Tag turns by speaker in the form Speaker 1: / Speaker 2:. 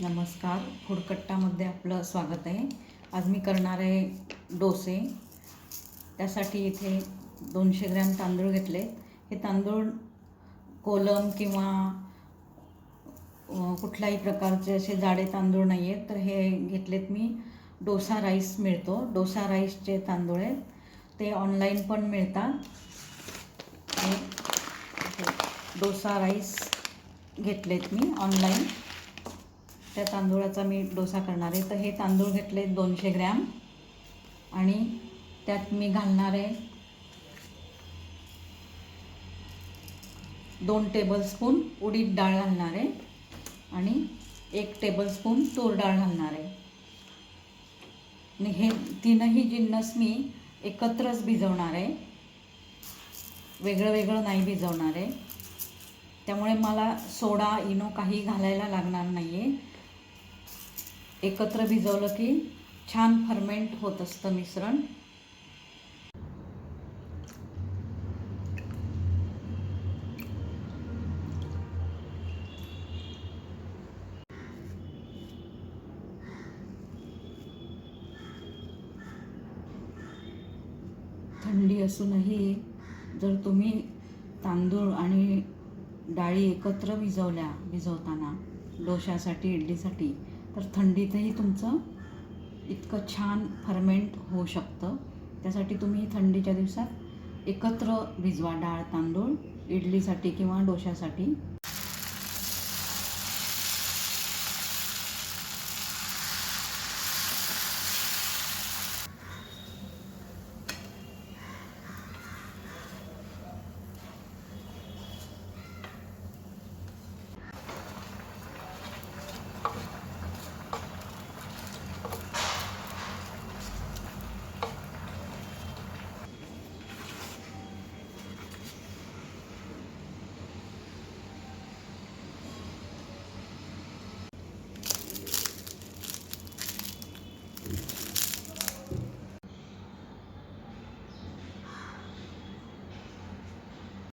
Speaker 1: नमस्कार. फूडकट्टामध्ये आपलं स्वागत आहे. आज मी करणार आहे डोसे. त्यासाठी इथे दोनशे ग्रॅम तांदूळ घेतले. हे तांदूळ कोलम किंवा कुठल्याही प्रकारचे असे जाडे तांदूळ नाही आहेत. तर हे घेतलेत मी. डोसा राईस मिळतो. डोसा राईसचे तांदूळ आहेत. ते ऑनलाईन पण मिळतात. डोसा राईस घेतलेत मी ऑनलाईन. त्या तांदूळाचा मी डोसा करणार आहे. तर हे तांदूळ घेतले दोनशे ग्रॅम. आणि त्यात मी घालणार आहे दोन टेबलस्पून उडीद डाळ घालणार आहे. आणि एक टेबलस्पून तूर डाळ घालणार आहे. आणि हे तीनही जिन्नस मी एकत्रच भिजवणार आहे. वेगळं वेगळं नाही भिजवणार आहे. त्यामुळे मला सोडा इनो काही घालायला लागणार नाही आहे एकत्र भिजवलं की छान फर्मेंट होत असतं मिश्रण. थंडी असूनही जर तुम्ही तांदूळ आणि डाळी एकत्र भिजवल्या भिजवताना डोशासाठी इडलीसाठी तर थंडीतही तुमचं इतकं छान फर्मेंट होऊ शकतं. त्यासाठी तुम्ही थंडीच्या दिवसात एकत्र भिजवा डाळ तांदूळ इडलीसाठी किंवा डोश्यासाठी.